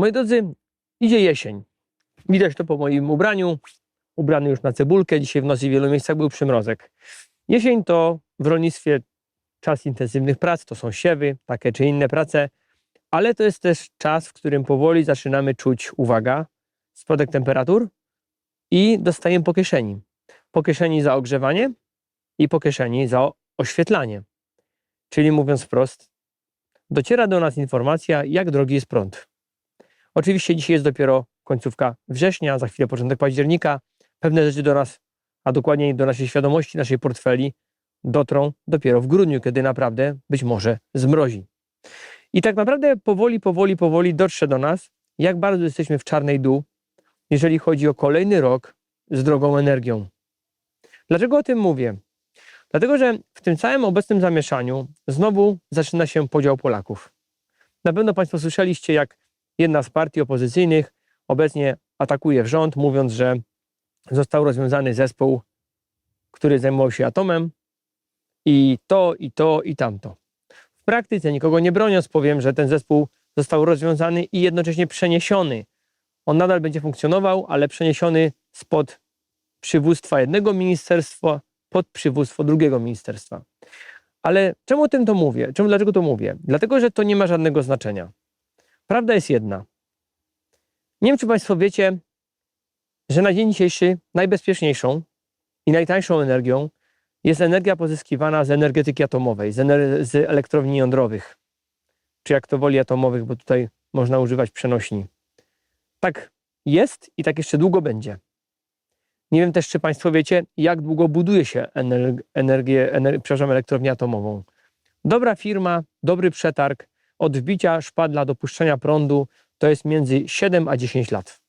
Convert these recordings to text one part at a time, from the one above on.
Moi drodzy, idzie jesień. Widać to po moim ubraniu. Ubrany już na cebulkę. Dzisiaj w nocy w wielu miejscach był przymrozek. Jesień to w rolnictwie czas intensywnych prac, to są siewy, takie czy inne prace, ale to jest też czas, w którym powoli zaczynamy czuć, uwaga, spadek temperatur i dostajemy po kieszeni. Po kieszeni za ogrzewanie i po kieszeni za oświetlanie. Czyli mówiąc wprost, dociera do nas informacja, jak drogi jest prąd. Oczywiście dzisiaj jest dopiero końcówka września, za chwilę początek października. Pewne rzeczy do nas, a dokładniej do naszej świadomości, naszej portfeli, dotrą dopiero w grudniu, kiedy naprawdę być może zmrozi. I tak naprawdę powoli, powoli, powoli dotrze do nas, jak bardzo jesteśmy w czarnej dół, jeżeli chodzi o kolejny rok z drogą energią. Dlaczego o tym mówię? Dlatego, że w tym całym obecnym zamieszaniu znowu zaczyna się podział Polaków. Na pewno Państwo słyszeliście, jak jedna z partii opozycyjnych obecnie atakuje rząd, mówiąc, że został rozwiązany zespół, który zajmował się atomem i to, i to, i tamto. W praktyce, nikogo nie broniąc, powiem, że ten zespół został rozwiązany i jednocześnie przeniesiony. On nadal będzie funkcjonował, ale przeniesiony spod przywództwa jednego ministerstwa pod przywództwo drugiego ministerstwa. Ale czemu o tym to mówię? Czemu, dlaczego to mówię? Dlatego, że to nie ma żadnego znaczenia. Prawda jest jedna. Nie wiem, czy Państwo wiecie, że na dzień dzisiejszy najbezpieczniejszą i najtańszą energią jest energia pozyskiwana z energetyki atomowej, z, ener- z elektrowni jądrowych, czy jak to woli atomowych, bo tutaj można używać przenośni. Tak jest i tak jeszcze długo będzie. Nie wiem też, czy Państwo wiecie, jak długo buduje się ener- energię, ener- przepraszam, elektrownię atomową. Dobra firma, dobry przetarg, od wbicia szpadla do puszczenia prądu to jest między 7 a 10 lat.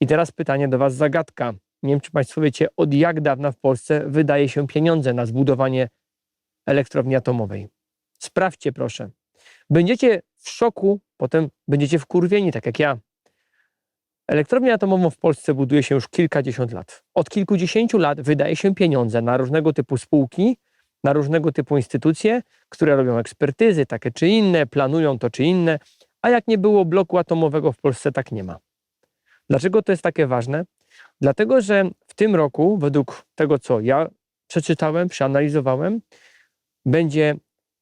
I teraz pytanie do Was, zagadka. Nie wiem, czy Państwo wiecie, od jak dawna w Polsce wydaje się pieniądze na zbudowanie elektrowni atomowej. Sprawdźcie proszę. Będziecie w szoku, potem będziecie wkurwieni, tak jak ja. Elektrownię atomową w Polsce buduje się już kilkadziesiąt lat. Od kilkudziesięciu lat wydaje się pieniądze na różnego typu spółki, na różnego typu instytucje, które robią ekspertyzy, takie czy inne, planują to czy inne, a jak nie było bloku atomowego w Polsce, tak nie ma. Dlaczego to jest takie ważne? Dlatego, że w tym roku, według tego, co ja przeczytałem, przeanalizowałem, będzie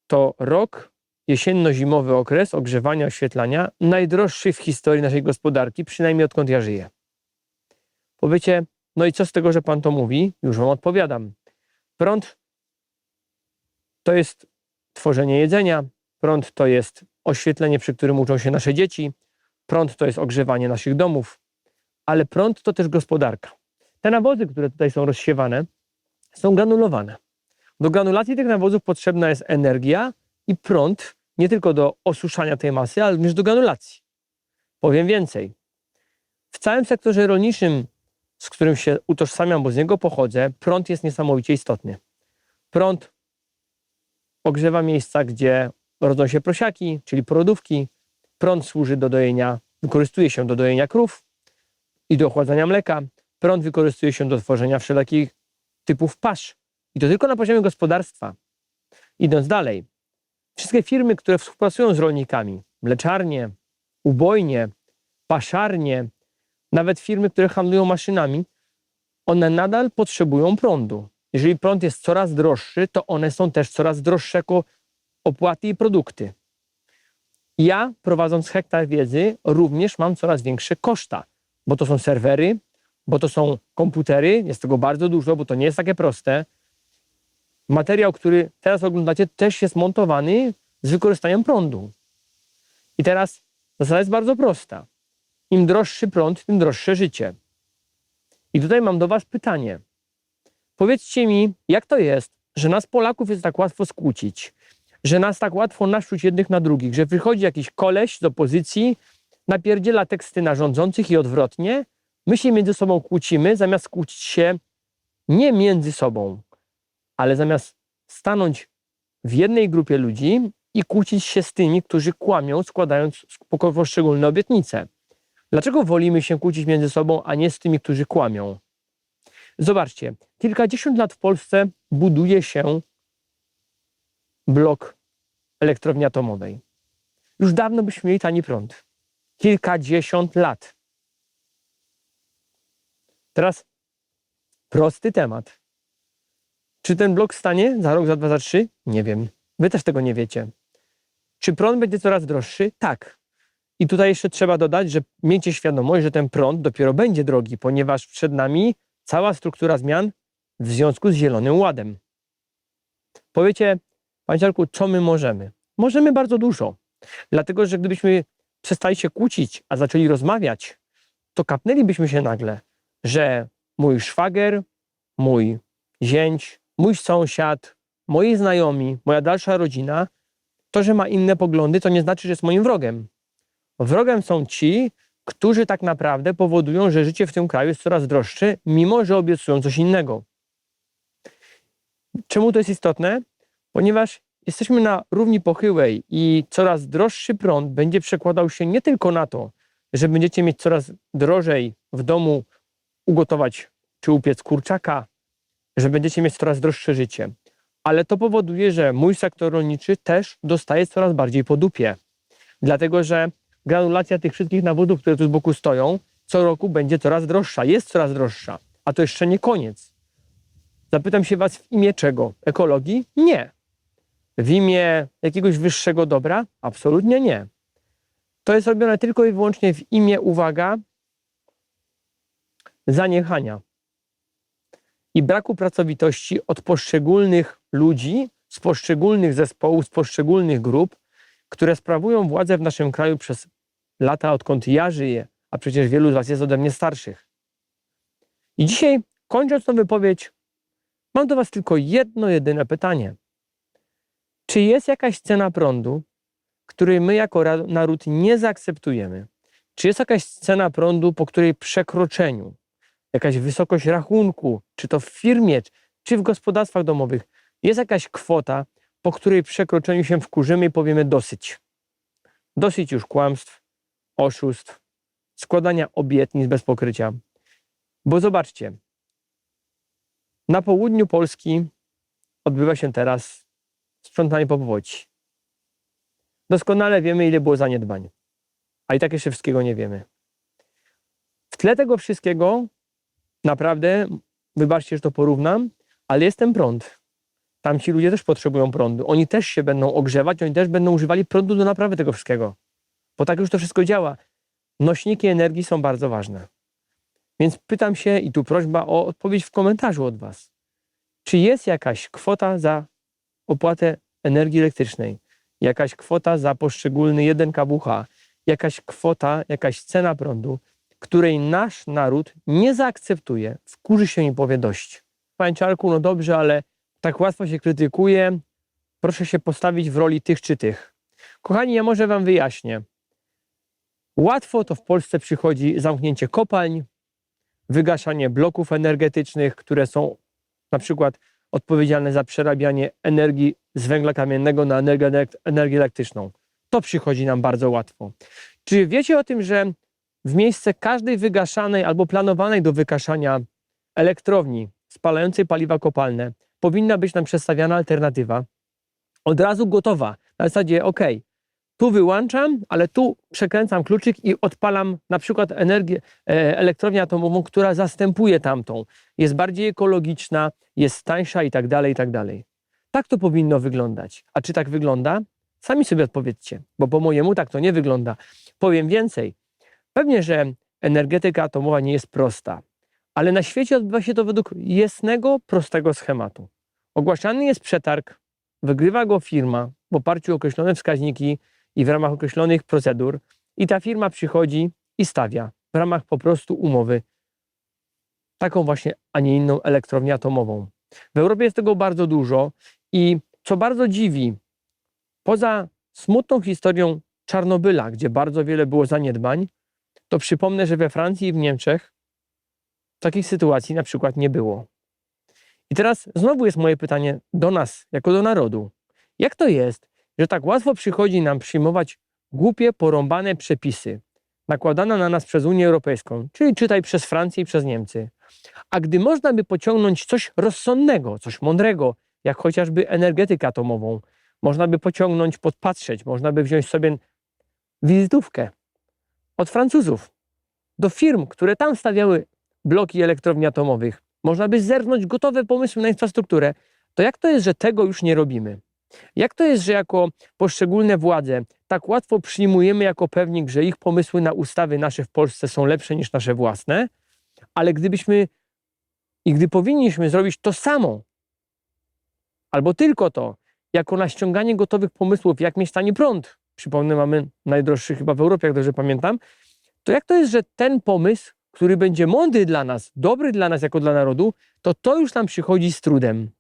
to rok jesienno-zimowy okres ogrzewania, oświetlania najdroższy w historii naszej gospodarki, przynajmniej odkąd ja żyję. Powiecie, no i co z tego, że pan to mówi? Już wam odpowiadam. Prąd to jest tworzenie jedzenia, prąd to jest oświetlenie, przy którym uczą się nasze dzieci, prąd to jest ogrzewanie naszych domów, ale prąd to też gospodarka. Te nawozy, które tutaj są rozsiewane, są granulowane. Do granulacji tych nawozów potrzebna jest energia i prąd, nie tylko do osuszania tej masy, ale również do granulacji. Powiem więcej. W całym sektorze rolniczym, z którym się utożsamiam, bo z niego pochodzę, prąd jest niesamowicie istotny. Prąd ogrzewa miejsca, gdzie rodzą się prosiaki, czyli porodówki. Prąd służy do dojenia, wykorzystuje się do dojenia krów i do ochładzania mleka. Prąd wykorzystuje się do tworzenia wszelakich typów pasz. I to tylko na poziomie gospodarstwa. Idąc dalej, wszystkie firmy, które współpracują z rolnikami, mleczarnie, ubojnie, paszarnie, nawet firmy, które handlują maszynami, one nadal potrzebują prądu. Jeżeli prąd jest coraz droższy, to one są też coraz droższe jako opłaty i produkty. Ja, prowadząc hektar wiedzy, również mam coraz większe koszta, bo to są serwery, bo to są komputery, jest tego bardzo dużo, bo to nie jest takie proste. Materiał, który teraz oglądacie, też jest montowany z wykorzystaniem prądu. I teraz zasada jest bardzo prosta. Im droższy prąd, tym droższe życie. I tutaj mam do Was pytanie. Powiedzcie mi, jak to jest, że nas Polaków jest tak łatwo skłócić, że nas tak łatwo naszczuć jednych na drugich, że wychodzi jakiś koleś z opozycji, napierdziela teksty na rządzących i odwrotnie, my się między sobą kłócimy, zamiast kłócić się nie między sobą, ale zamiast stanąć w jednej grupie ludzi i kłócić się z tymi, którzy kłamią, składając poszczególne obietnice. Dlaczego wolimy się kłócić między sobą, a nie z tymi, którzy kłamią? Zobaczcie, kilkadziesiąt lat w Polsce buduje się blok elektrowni atomowej. Już dawno byśmy mieli tani prąd. kilkadziesiąt lat. Teraz prosty temat. Czy ten blok stanie za rok, za dwa, za trzy? Nie wiem. Wy też tego nie wiecie. Czy prąd będzie coraz droższy? Tak. I tutaj jeszcze trzeba dodać, że miejcie świadomość, że ten prąd dopiero będzie drogi, ponieważ przed nami cała struktura zmian w związku z Zielonym Ładem. Powiecie, Panie Ciarku, co my możemy? Możemy bardzo dużo. Dlatego, że gdybyśmy przestali się kłócić, a zaczęli rozmawiać, to kapnęlibyśmy się nagle, że mój szwagier, mój zięć, mój sąsiad, moi znajomi, moja dalsza rodzina, to, że ma inne poglądy, to nie znaczy, że jest moim wrogiem. Wrogiem są ci, którzy tak naprawdę powodują, że życie w tym kraju jest coraz droższe, mimo że obiecują coś innego. Czemu to jest istotne? Ponieważ jesteśmy na równi pochyłej i coraz droższy prąd będzie przekładał się nie tylko na to, że będziecie mieć coraz drożej w domu ugotować czy upiec kurczaka, że będziecie mieć coraz droższe życie, ale to powoduje, że mój sektor rolniczy też dostaje coraz bardziej po dupie. Dlatego, że granulacja tych wszystkich nawodów, które tu z boku stoją, co roku będzie coraz droższa, jest coraz droższa. A to jeszcze nie koniec. Zapytam się Was w imię czego? Ekologii? Nie. W imię jakiegoś wyższego dobra? Absolutnie nie. To jest robione tylko i wyłącznie w imię, uwaga, zaniechania i braku pracowitości od poszczególnych ludzi, z poszczególnych zespołów, z poszczególnych grup, które sprawują władzę w naszym kraju przez lata, odkąd ja żyję, a przecież wielu z Was jest ode mnie starszych. I dzisiaj, kończąc tę wypowiedź, mam do Was tylko jedno, jedyne pytanie. Czy jest jakaś cena prądu, której my jako naród nie zaakceptujemy? Czy jest jakaś cena prądu, po której przekroczeniu, jakaś wysokość rachunku, czy to w firmie, czy w gospodarstwach domowych, jest jakaś kwota, po której przekroczeniu się wkurzymy i powiemy dosyć. Dosyć już kłamstw, oszustw, składania obietnic bez pokrycia. Bo zobaczcie, na południu Polski odbywa się teraz sprzątanie po powodzi. Doskonale wiemy, ile było zaniedbań, a i tak jeszcze wszystkiego nie wiemy. W tle tego wszystkiego naprawdę, wybaczcie, że to porównam, ale jest ten prąd. Tam ci ludzie też potrzebują prądu. Oni też się będą ogrzewać, oni też będą używali prądu do naprawy tego wszystkiego. Bo tak już to wszystko działa. Nośniki energii są bardzo ważne. Więc pytam się i tu prośba o odpowiedź w komentarzu od Was. Czy jest jakaś kwota za opłatę energii elektrycznej? Jakaś kwota za poszczególny 1 kWh? Jakaś kwota, jakaś cena prądu, której nasz naród nie zaakceptuje, wkurzy się i powie dość. Panie Czarku, no dobrze, ale tak łatwo się krytykuje. Proszę się postawić w roli tych czy tych. Kochani, ja może Wam wyjaśnię. Łatwo to w Polsce przychodzi zamknięcie kopalń, wygaszanie bloków energetycznych, które są na przykład odpowiedzialne za przerabianie energii z węgla kamiennego na energię, elek- energię elektryczną. To przychodzi nam bardzo łatwo. Czy wiecie o tym, że w miejsce każdej wygaszanej albo planowanej do wygaszania elektrowni spalającej paliwa kopalne powinna być nam przedstawiana alternatywa, od razu gotowa. Na zasadzie, ok, tu wyłączam, ale tu przekręcam kluczyk i odpalam na przykład energię, e, elektrownię atomową, która zastępuje tamtą. Jest bardziej ekologiczna, jest tańsza i tak dalej, i tak dalej. Tak to powinno wyglądać. A czy tak wygląda? Sami sobie odpowiedzcie, bo po mojemu tak to nie wygląda. Powiem więcej. Pewnie, że energetyka atomowa nie jest prosta, ale na świecie odbywa się to według jasnego, prostego schematu. Ogłaszany jest przetarg, wygrywa go firma w oparciu o określone wskaźniki i w ramach określonych procedur, i ta firma przychodzi i stawia w ramach po prostu umowy taką właśnie, a nie inną elektrownię atomową. W Europie jest tego bardzo dużo i co bardzo dziwi, poza smutną historią Czarnobyla, gdzie bardzo wiele było zaniedbań, to przypomnę, że we Francji i w Niemczech takich sytuacji na przykład nie było. I teraz znowu jest moje pytanie do nas, jako do narodu. Jak to jest, że tak łatwo przychodzi nam przyjmować głupie, porąbane przepisy, nakładane na nas przez Unię Europejską, czyli czytaj przez Francję i przez Niemcy, a gdy można by pociągnąć coś rozsądnego, coś mądrego, jak chociażby energetykę atomową, można by pociągnąć, podpatrzeć, można by wziąć sobie wizytówkę od Francuzów. Do firm, które tam stawiały bloki elektrowni atomowych. Można by zerknąć gotowe pomysły na infrastrukturę. To jak to jest, że tego już nie robimy? Jak to jest, że jako poszczególne władze tak łatwo przyjmujemy jako pewnik, że ich pomysły na ustawy nasze w Polsce są lepsze niż nasze własne, ale gdybyśmy i gdy powinniśmy zrobić to samo, albo tylko to, jako na ściąganie gotowych pomysłów, jak mieć tani prąd, przypomnę, mamy najdroższy chyba w Europie, jak dobrze pamiętam, to jak to jest, że ten pomysł, który będzie mądry dla nas, dobry dla nas jako dla narodu, to to już nam przychodzi z trudem.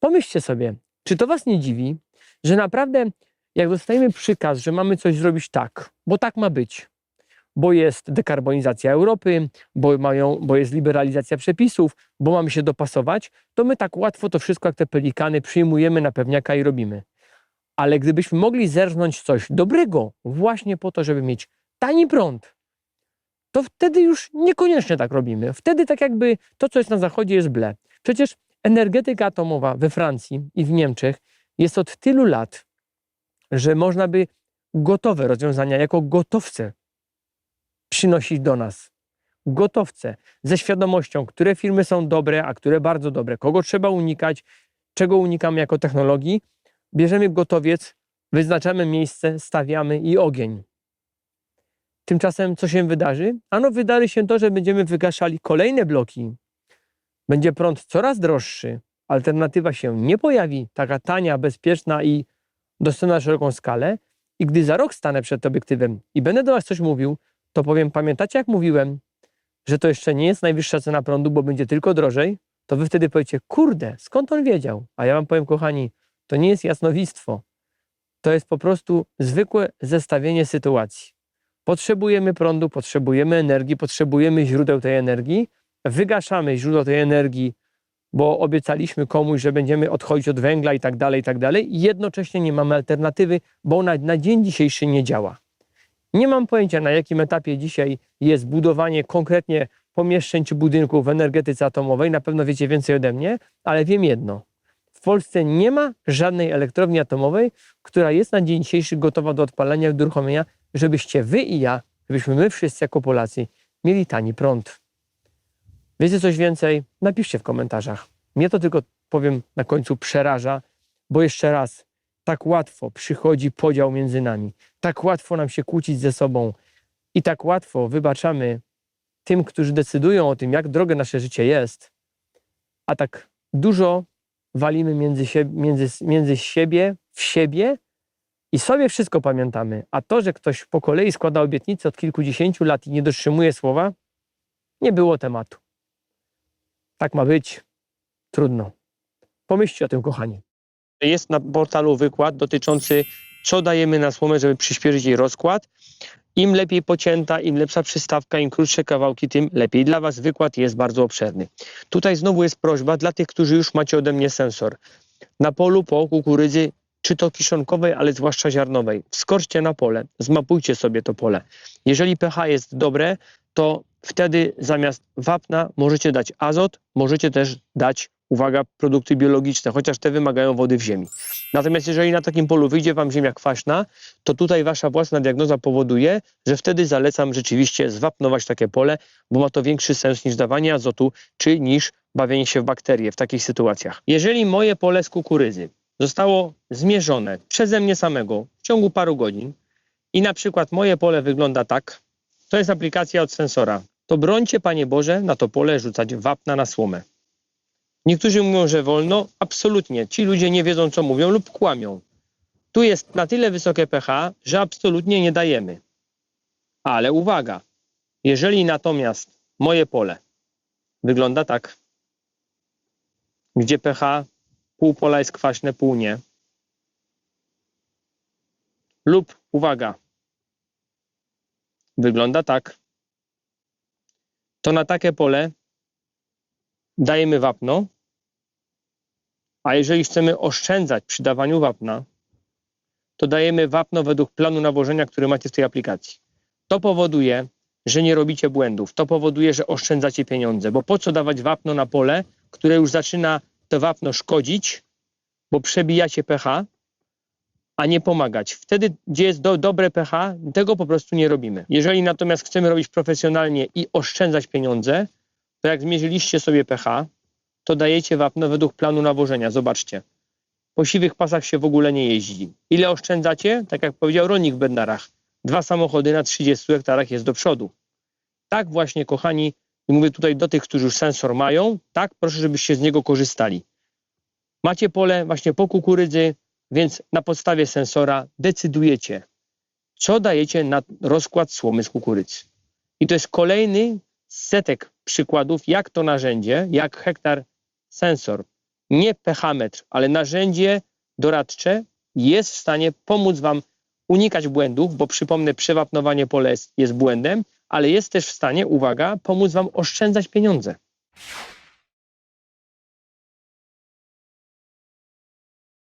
Pomyślcie sobie, czy to was nie dziwi, że naprawdę jak dostajemy przykaz, że mamy coś zrobić tak, bo tak ma być, bo jest dekarbonizacja Europy, bo, mają, bo jest liberalizacja przepisów, bo mamy się dopasować, to my tak łatwo to wszystko jak te pelikany przyjmujemy na pewniaka i robimy. Ale gdybyśmy mogli zerżnąć coś dobrego właśnie po to, żeby mieć tani prąd, to wtedy już niekoniecznie tak robimy. Wtedy tak jakby to, co jest na zachodzie, jest ble. Przecież energetyka atomowa we Francji i w Niemczech jest od tylu lat, że można by gotowe rozwiązania jako gotowce przynosić do nas. Gotowce ze świadomością, które firmy są dobre, a które bardzo dobre, kogo trzeba unikać, czego unikamy jako technologii. Bierzemy gotowiec, wyznaczamy miejsce, stawiamy i ogień. Tymczasem co się wydarzy? Ano wydarzy się to, że będziemy wygaszali kolejne bloki. Będzie prąd coraz droższy, alternatywa się nie pojawi, taka tania, bezpieczna i dostępna na szeroką skalę. I gdy za rok stanę przed obiektywem i będę do Was coś mówił, to powiem, pamiętacie jak mówiłem, że to jeszcze nie jest najwyższa cena prądu, bo będzie tylko drożej, to Wy wtedy powiecie, kurde, skąd on wiedział? A ja Wam powiem, kochani, to nie jest jasnowictwo. To jest po prostu zwykłe zestawienie sytuacji. Potrzebujemy prądu, potrzebujemy energii, potrzebujemy źródeł tej energii, wygaszamy źródło tej energii, bo obiecaliśmy komuś, że będziemy odchodzić od węgla i tak dalej, i tak dalej. I jednocześnie nie mamy alternatywy, bo ona na dzień dzisiejszy nie działa. Nie mam pojęcia, na jakim etapie dzisiaj jest budowanie konkretnie pomieszczeń czy budynków w energetyce atomowej. Na pewno wiecie więcej ode mnie, ale wiem jedno. W Polsce nie ma żadnej elektrowni atomowej, która jest na dzień dzisiejszy gotowa do odpalenia i uruchomienia, żebyście wy i ja, żebyśmy my wszyscy jako Polacy mieli tani prąd. Wiecie coś więcej? Napiszcie w komentarzach. Mnie to tylko, powiem na końcu, przeraża, bo jeszcze raz, tak łatwo przychodzi podział między nami. Tak łatwo nam się kłócić ze sobą i tak łatwo wybaczamy tym, którzy decydują o tym, jak drogie nasze życie jest, a tak dużo walimy między, między, między siebie, w siebie i sobie wszystko pamiętamy. A to, że ktoś po kolei składa obietnice od kilkudziesięciu lat i nie dotrzymuje słowa, nie było tematu. Tak ma być. Trudno. Pomyślcie o tym, kochani. Jest na portalu wykład dotyczący, co dajemy na słomę, żeby przyspieszyć jej rozkład. Im lepiej pocięta, im lepsza przystawka, im krótsze kawałki, tym lepiej. Dla Was wykład jest bardzo obszerny. Tutaj znowu jest prośba dla tych, którzy już macie ode mnie sensor. Na polu po kukurydzy, czy to kiszonkowej, ale zwłaszcza ziarnowej, wskoczcie na pole, zmapujcie sobie to pole. Jeżeli pH jest dobre, to wtedy zamiast wapna możecie dać azot, możecie też dać, uwaga, produkty biologiczne, chociaż te wymagają wody w ziemi. Natomiast jeżeli na takim polu wyjdzie Wam ziemia kwaśna, to tutaj Wasza własna diagnoza powoduje, że wtedy zalecam rzeczywiście zwapnować takie pole, bo ma to większy sens niż dawanie azotu, czy niż bawienie się w bakterie w takich sytuacjach. Jeżeli moje pole z kukurydzy zostało zmierzone przeze mnie samego w ciągu paru godzin i na przykład moje pole wygląda tak, to jest aplikacja od sensora, to brońcie, Panie Boże, na to pole rzucać wapna na słomę. Niektórzy mówią, że wolno. Absolutnie. Ci ludzie nie wiedzą, co mówią lub kłamią. Tu jest na tyle wysokie pH, że absolutnie nie dajemy. Ale uwaga, jeżeli natomiast moje pole wygląda tak, gdzie pH pół pola jest kwaśne, pół nie, lub uwaga, wygląda tak, to na takie pole dajemy wapno, a jeżeli chcemy oszczędzać przy dawaniu wapna, to dajemy wapno według planu nawożenia, który macie w tej aplikacji. To powoduje, że nie robicie błędów. To powoduje, że oszczędzacie pieniądze, bo po co dawać wapno na pole, które już zaczyna to wapno szkodzić, bo przebijacie pH, a nie pomagać. Wtedy, gdzie jest do, dobre pH, tego po prostu nie robimy. Jeżeli natomiast chcemy robić profesjonalnie i oszczędzać pieniądze, to jak zmierzyliście sobie pH, to dajecie wapno według planu nawożenia. Zobaczcie. Po siwych pasach się w ogóle nie jeździ. Ile oszczędzacie? Tak jak powiedział rolnik w Bednarach. Dwa samochody na 30 hektarach jest do przodu. Tak właśnie, kochani, i mówię tutaj do tych, którzy już sensor mają, tak proszę, żebyście z niego korzystali. Macie pole właśnie po kukurydzy, więc na podstawie sensora decydujecie, co dajecie na rozkład słomy z kukurydzy. I to jest kolejny setek przykładów, jak to narzędzie, jak hektar sensor, nie pH-metr, ale narzędzie doradcze jest w stanie pomóc Wam unikać błędów, bo przypomnę, przewapnowanie pole jest, jest błędem, ale jest też w stanie, uwaga, pomóc Wam oszczędzać pieniądze.